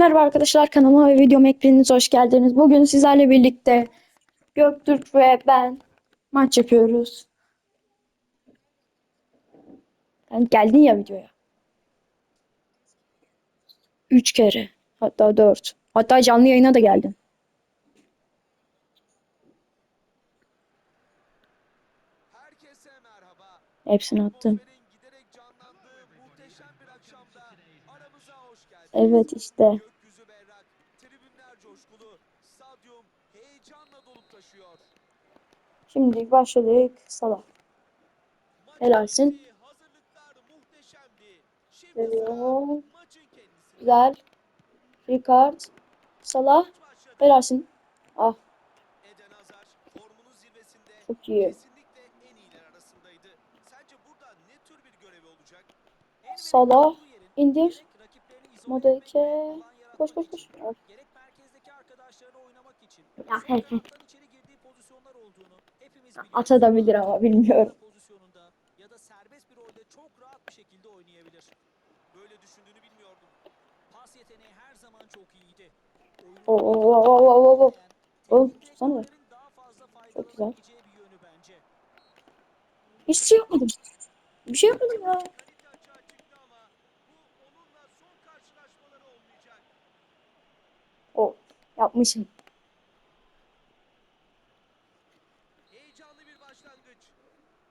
Merhaba arkadaşlar kanalıma ve videoma hepiniz hoş geldiniz. Bugün sizlerle birlikte Göktürk ve ben maç yapıyoruz. Sen geldin ya videoya. Üç kere. Hatta dört. Hatta canlı yayına da merhaba. Hepsini attım. Atmosferin giderek Şimdi başladık. Salah. Helalsin. kendisi. Güzel. Ricard. Salah. Helalsin. Ah çok iyi. Salah. indir. alan Koş koş koş. için Ya, Atabilir ama bilmiyorum. Pozisyonunda ya da serbest bir rolde çok rahat bir şekilde oynayabilir. Böyle düşündüğünü bilmiyordum. Pas yeteneği her zaman çok iyiydi. Oo, oo, oo. Oğlum, tutsana Çok güzel. Hiçbir şey yapmadım. Bir şey yapmadım ya. Kalite açığa çıktı ama bu onunla son karşılaşmaları olmayacak. O yapmışım. Heyecanlı bir başlangıç.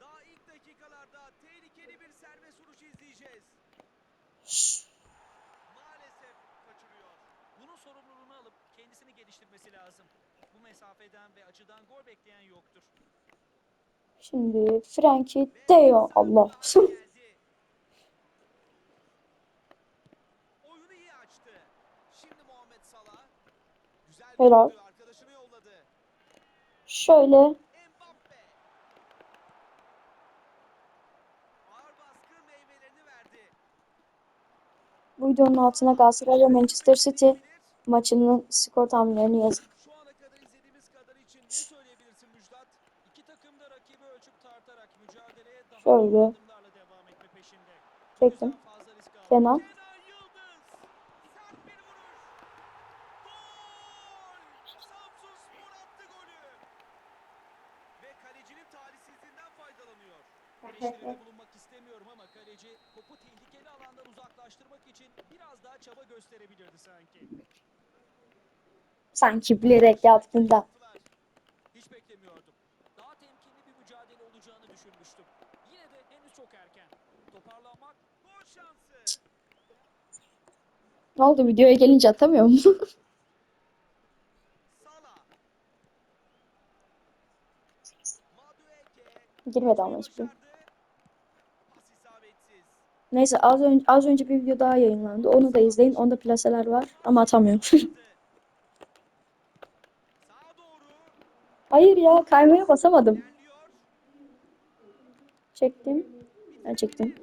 Daha ilk dakikalarda tehlikeli bir serbest vuruş izleyeceğiz. Maalesef kaçırıyor. Bunun sorumluluğunu alıp kendisini geliştirmesi lazım. Bu mesafeden ve açıdan gol bekleyen yoktur. Şimdi Frankie de Allah. Geldi. Oyunu iyi açtı. Şimdi Muhammed Salah. Güzel bir Helal. döndü, arkadaşını yolladı. Şöyle bu videonun altına Galatasaray ve Manchester City maçının skor tahminlerini yazın. Şu ana kadar izlediğimiz kadar için ne söyleyebilirsin Müjdat? İki takım da rakibi ölçüp tartarak mücadeleye daha Şöyle. doğru adımlarla devam etme peşinde. Bu Çektim. yüzden fazla risk aldı. Kenan. Kenan Yıldız. Sert bir vuruş. Gol! Samsun Spor attı golü. Ve kalecinin talihsizliğinden faydalanıyor. Eleştiride bulunmak istemiyorum ama kaleci topu tehlikeli alandan uzaklaştırmak için biraz daha çaba gösterebilirdi sanki. Sanki bilerek yaptın da. Hiç beklemiyordum. Daha temkinli bir mücadele olacağını düşünmüştüm. Yine de henüz çok erken. Toparlanmak gol şansı. Ne oldu videoya gelince atamıyor mu? Salah. Madueke. Girmedi ama hiçbir. İsabetsiz. Neyse az önce az önce bir video daha yayınlandı. Onu da izleyin. Onda plaseler var ama atamıyorum. Hayır ya kaymaya basamadım. Çektim. Ben çektim.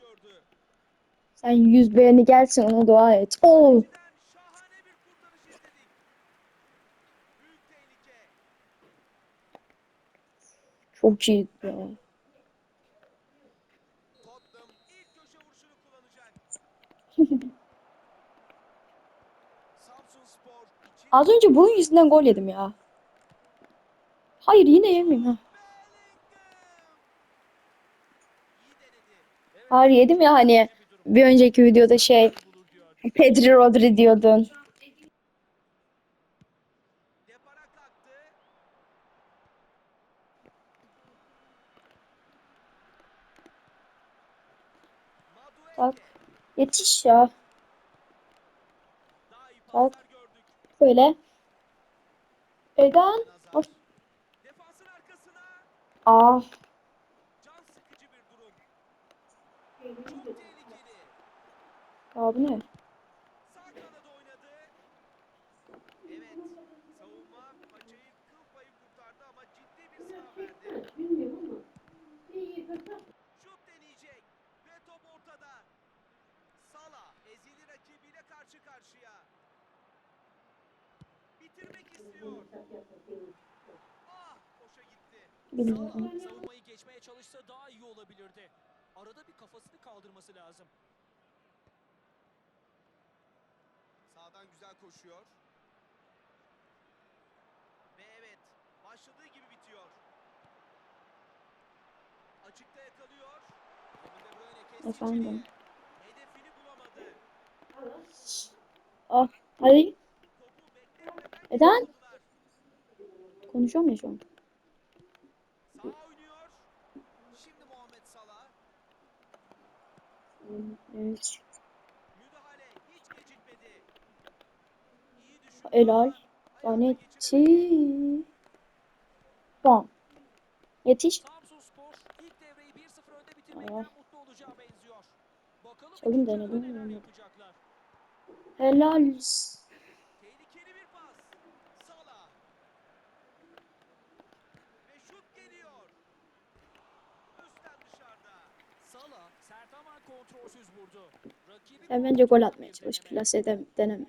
Gördü. sen yüz beğeni gelsin ona dua et. Oo Kaleciden şahane bir kurtarış izledik. Büyük tehlike. çok iyi ya. Tottenham ilk köşe vuruşunu kullanacak. Az önce bunun yüzünden gol yedim ya. Hayır yine yemeyeyim ha. Hayır yedim ya hani bir önceki videoda şey. Pedri Rodri diyordun. Bak yetiş ya. Bak. Böyle. Eden. Arkasına Aa. Abi ne? Bilmiyorum. Savunmayı geçmeye çalışsa daha iyi olabilirdi. Arada bir kafasını kaldırması lazım. Sağdan güzel koşuyor. Ve evet, başladığı gibi bitiyor. Açıkta yakalıyor. Efendim? içeriye. Hedefini bulamadı. Ah, hadi. Neden? Konuşuyorum ya şu an. Sağ oynuyor. Şimdi Muhammed Salah. Evet. Ayağına Vanetti. Tamam. Yetiş. Samsun Spor ilk devreyi 1-0 önde bitirmekten Aa. yarıda denedim. Helal. Tehlikeli bir pas. Salah. Ve şut geliyor. Üstten dışarıda. Salah sert ama Sen bence gol atmaya çalış. Plase de, deneme.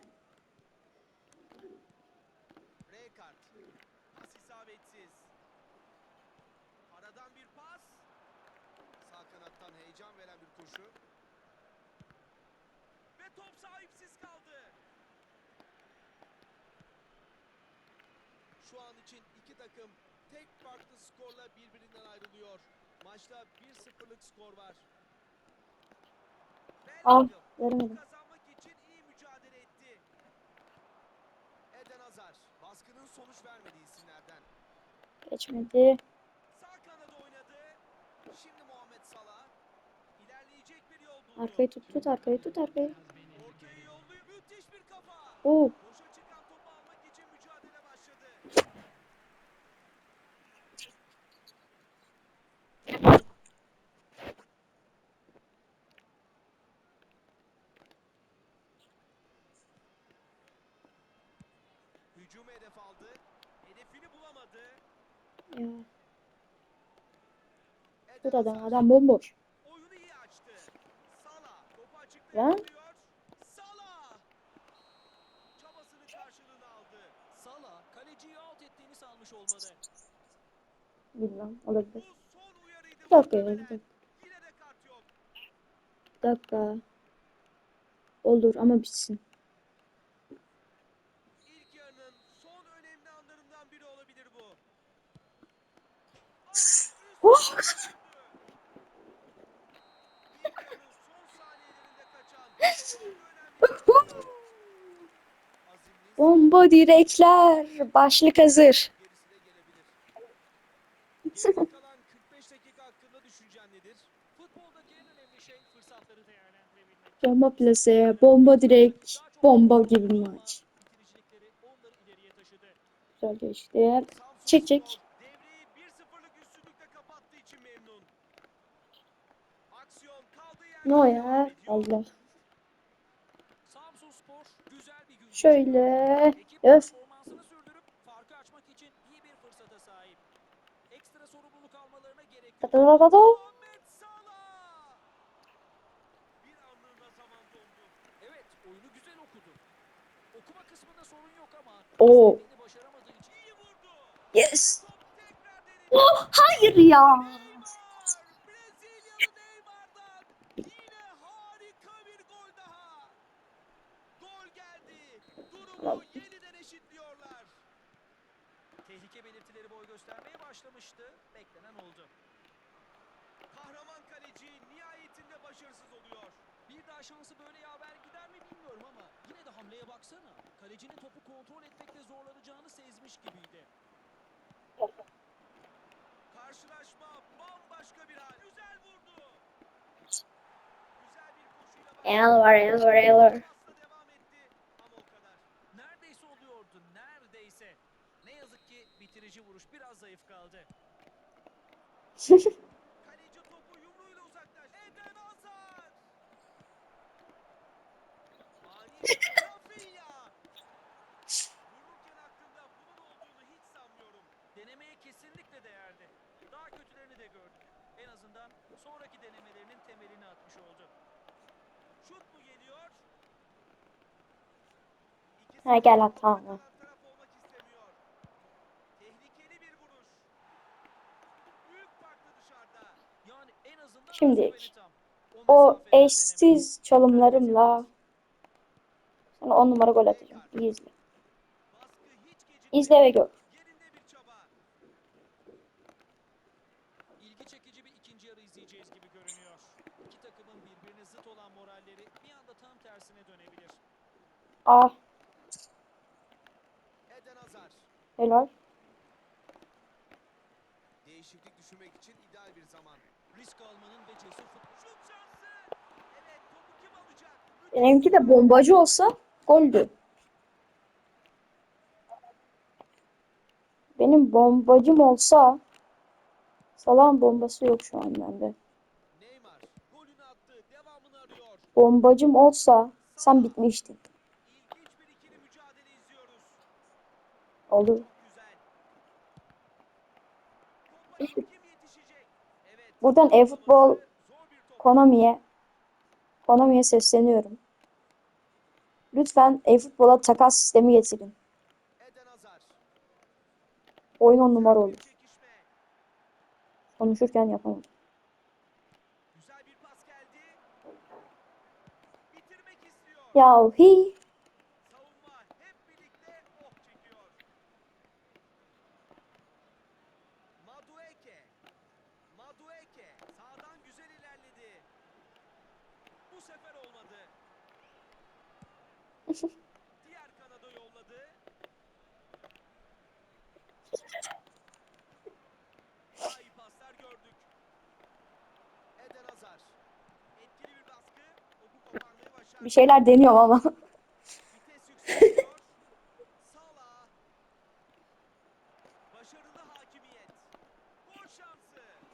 Maçta 1-0'lık skor var. Al. Bellingham Veremedim. kazanmak için iyi mücadele etti. Eden Hazar baskının sonuç vermediği isimlerden. Geçmedi. Sağ kanada oynadı. Şimdi Muhammed Salah ilerleyecek bir yol buldu. Arkayı tut tut arkayı tut arkayı. Oo. Boşa çıkan topu almak için mücadele başladı. Hücum hedef aldı. Hedefini bulamadı. Eden Tut adam adam bomboş. Oyunu iyi açtı. Salah topu açıkta Lan. yakalıyor. Salah çabasının karşılığını aldı. Salah kaleciyi out ettiğini sanmış olmalı. Bilmem olabilir. Bir dakika ya, bir dakika. Bir dakika. Olur ama bitsin. İlk yarının son önemli anlarından biri olabilir bu. Aa, üst Oh! üste döndü. İlk yarının son saniyelerinde kaçan çok önemli bir Azimli Bomba direkler. Başlık hazır. gerisi de gelebilir. Geride kalan 45 dakika hakkında düşüncen nedir? Futboldaki en önemli şey fırsatları değerlendirebilmek. Bomba plase, bomba direk, bomba gibi maç. Güzel geçti. Çek, çek. Spor Devreyi 1-0'lık üstünlükle kapattığı için memnun. Aksiyon kaldığı yerde Ne o ya? Allah. Samsun Spor güzel bir gün Şöyle. Öf. performansını sürdürüp farkı açmak için iyi bir fırsata sahip. Ekstra sorumluluk almalarına gerek yok. Tadadadada. Muhammed Salah! Bir anlığına zaman dondu. Evet, oyunu güzel okudu. Okuma kısmında sorun yok ama Oo. istediğini başaramadığı için iyi vurdu. Yes. Top tekrar denedi. Oh, hayır ya. Neymar! Brezilyalı Neymar'dan yine harika bir gol daha. Gol geldi. Durumu yeniden eşitliyorlar. Tehlike belirtileri boy göstermeye başlamıştı. Beklenen oldu. Kahraman kaleci nihayetinde başarısız oluyor. Bir daha şansı böyle yaver gider mi bilmiyorum ama yine de hamleye baksana. Kalecinin topu kontrol etmekte zorlanacağını sezmiş gibiydi. Karşılaşma bambaşka bir hal. Güzel vurdu. Güzel bir koşuyla. Elvar, elvar, elvar. Pasif kaldı. Kaleci topu yumruğuyla uzaklaştı. Eden Hazar. Rafinha. Vururken hakkında bunun olduğunu hiç sanmıyorum. Denemeye kesinlikle değerdi. Daha kötülerini de gördük. En azından sonraki denemelerinin temelini atmış oldu. Şut mu geliyor? Ha gel hatamı. Şimdilik. O eşsiz çalımlarımla sana 10 numara gol atacağım. İyi izle. İzle ve gör. Yerinde bir çaba. İlgi çekici bir ikinci yarı izleyeceğiz gibi görünüyor. İki takımın birbirine zıt olan moralleri bir anda tam tersine dönebilir. Ah Eden Hazar. helal. Değişiklik düşünmek için ideal bir zaman. Risk almanın ve cesur fut- Şut şansı. Evet topu kim alacak? Müthiş Benimki de bombacı olsa goldü. Benim bombacım olsa Salah'ın bombası yok şu an bende. Bombacım olsa sen bitmiştin. Olur. Buradan e-futbol. Konami'ye Konami'ye sesleniyorum. Lütfen e-futbola takas sistemi getirin. Oyun on numara olur. Konuşurken yapamam. Güzel bir pas geldi. Bitirmek istiyor. Ya hi. Savunma hep birlikte oh çekiyor. Madueke. Madueke sağdan güzel ilerledi. Bu sefer olmadı. Diğer kanada yolladı. Daha iyi paslar gördük. Eden Hazar. Etkili bir baskı. Topu koparmayı başardı. Bir şeyler deniyorum ama.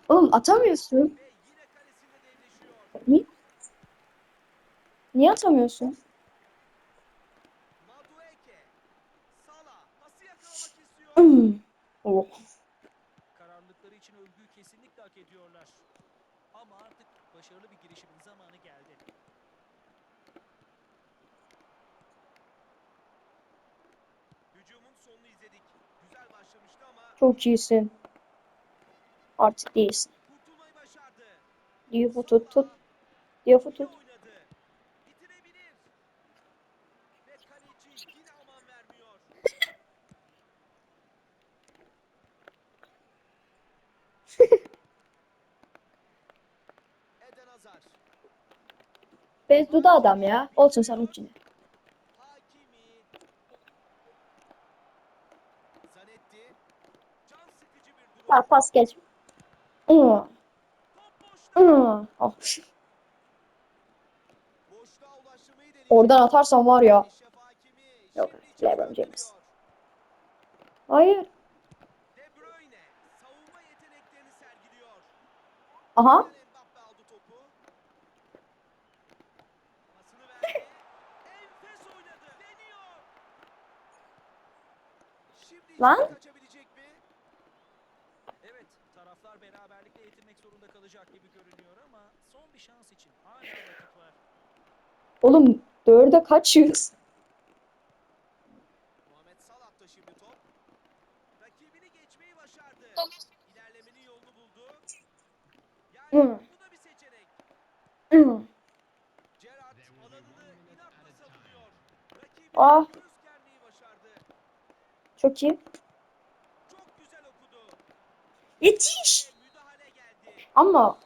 Oğlum atamıyorsun. Niye? Niye atamıyorsun? Hmm. Oh. Kararlılıkları için övgüyü kesinlikle hak ediyorlar. Ama artık başarılı bir girişimin zamanı geldi. Hücumun sonunu izledik. Güzel başlamıştı ama Çok iyisin. Artık değilsin. Diouf'u tut tut. İyi tut. Bezduda adam ya. Olsun sen uç yine. Hakimi. Zanetti. Can sıkıcı bir durum. Ha, pas geç. Hmm. Hmm. Deneyecek. Oradan atarsan var ya. Yok, LeBron. James. Hayır. Aha. Mbappe aldı topu. Pasını verdi. Enfes oynadı. Deniyor. Şimdi Lan. içeri kaçabilecek mi? Evet, taraflar beraberlikle yetinmek zorunda kalacak gibi görünüyor ama son bir şans için hala vakit var. Oğlum dörde kaçıyoruz? Muhammed Salah da şimdi top. Rakibini geçmeyi başardı. İlerlemenin yolunu buldu. Yani bu da bir seçenek. Hmm. Gerrard alanını inatla savunuyor. Rakibini Ah. Çok iyi. Çok güzel okudu. Yetiş. Ama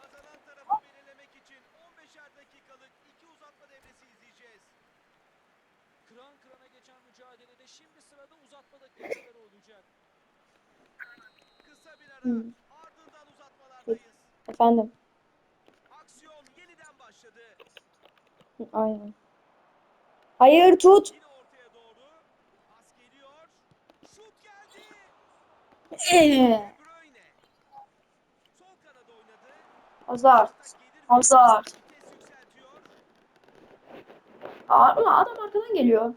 Kazanan tarafı belirlemek için 15'er dakikalık iki uzatma devresi izleyeceğiz. Kıran kırana geçen mücadelede şimdi sırada uzatma dakikaları olacak. Kısa bir ara ardından uzatmalardayız. efendim. Aksiyon yeniden başladı. Aynen. Hayır tut. Doğru. Şut geldi De Bruyne. Sol kanada oynadı. Vites yükseltiyor. Ama adam arkadan geliyor.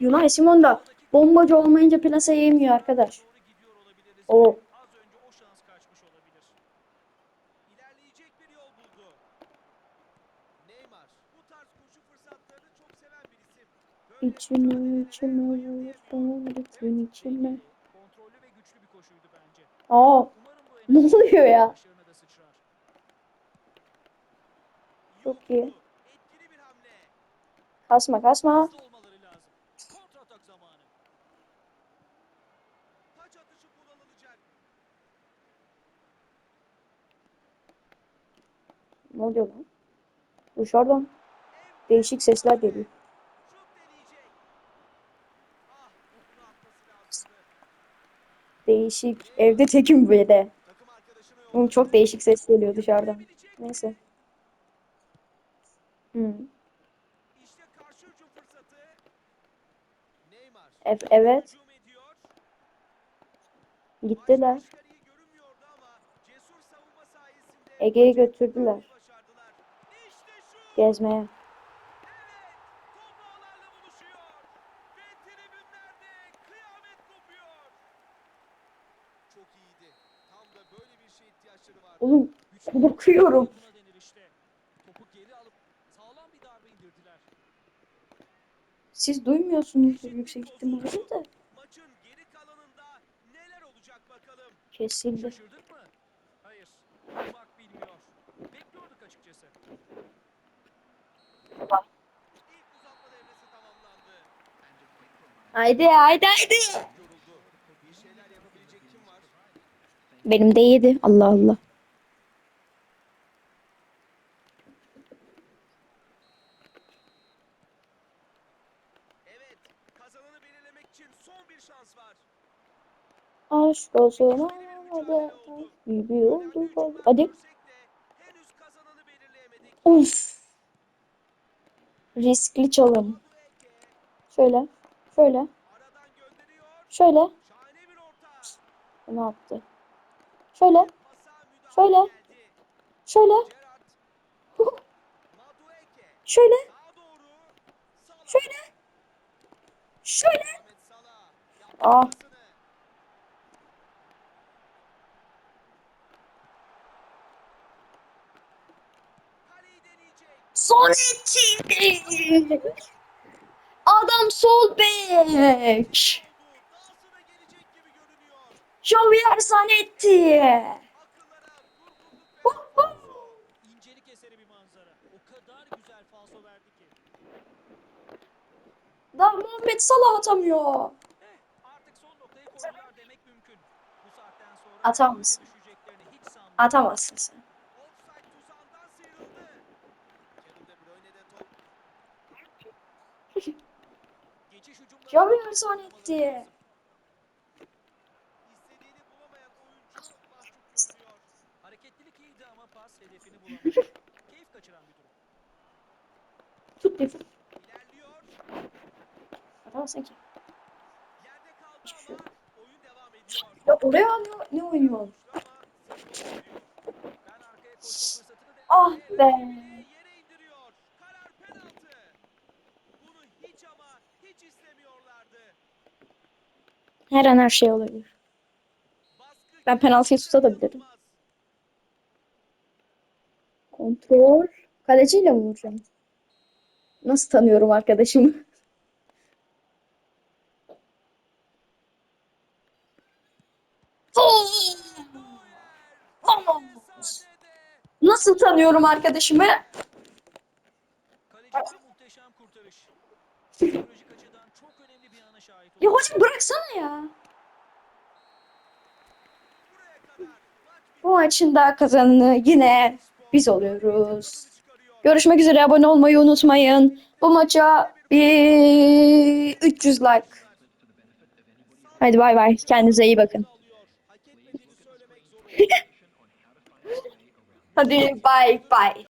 Unai Simon da bombacı olmayınca plase yemiyor arkadaş. O Az önce o şans kaçmış olabilir. İlerleyecek bir yol buldu. Neymar bu tarz koşu fırsatlarını çok seven bir isim. Böyle içime içime vursun bütün içime. belli. Kontrollü ve güçlü bir koşuydu bence. Aa Ne oluyor ya? Çok İyi kasma kasma. Ne oluyor lan? Dışarıdan değişik sesler geliyor. Değişik. Evde tekim bir de. Oğlum çok değişik ses geliyor dışarıdan. Neyse. Hmm. E- evet. Gittiler. Ege'yi götürdüler. Gezmeye. Evet. Top ağlarla buluşuyor. Ve tribünlerde kıyamet kopuyor. Çok iyiydi. Tam da böyle bir şeye ihtiyaçları vardı. Oğlum Güçlü korkuyorum. buna denir işte. Topu geri alıp sağlam bir darbe indirdiler. Siz duymuyorsunuz yüksek ihtimalle de. Maçın geri kalanında neler olacak bakalım. Kesildi. Şaşırdık mı? Hayır. Bak bilmiyor. Bekliyorduk açıkçası. İlk uzatma devresi tamamlandı. Haydi haydi haydi. Benim de yedi. Allah Allah. Evet. Kazananı belirlemek için son bir şans var. Etkili bir mücadele ağladı. oldu. Hadi. Uf. Riskli çalım. Şöyle. Şöyle. Şöyle. Ne yaptı? Şöyle. Şöyle. Şöyle. Şöyle. Şöyle. Şöyle. Ah. Son iki. Adam sol bek. Javier Zanetti. İncelik eseri bir manzara. Daha Muhammed Salah atamıyor. Artık son sanmıyorum. Atamazsın sen. Keyif kaçıran bir durum. Tut bir. İlerliyor. Atamazsın ki. Yerde kaldı devam ediyor. Ya oraya ne, ne oynuyor? Ah be. Her an her şey olabilir. Ben penaltıyı tutabilirim. Kontrol. Kaleciyle mi vuracağım? Nasıl tanıyorum arkadaşımı? Nasıl tanıyorum arkadaşımı? Kalecinin muhteşem kurtarış. Psikolojik açıdan çok önemli bir ana şahit Ya olduk. hocam bıraksana ya. Buraya kadar maç Bu maçın da kazananı yine biz oluyoruz. Görüşmek üzere abone olmayı unutmayın. Bu maça bir 300 like. Hadi bay bay. Kendinize iyi bakın. Hadi bay bay.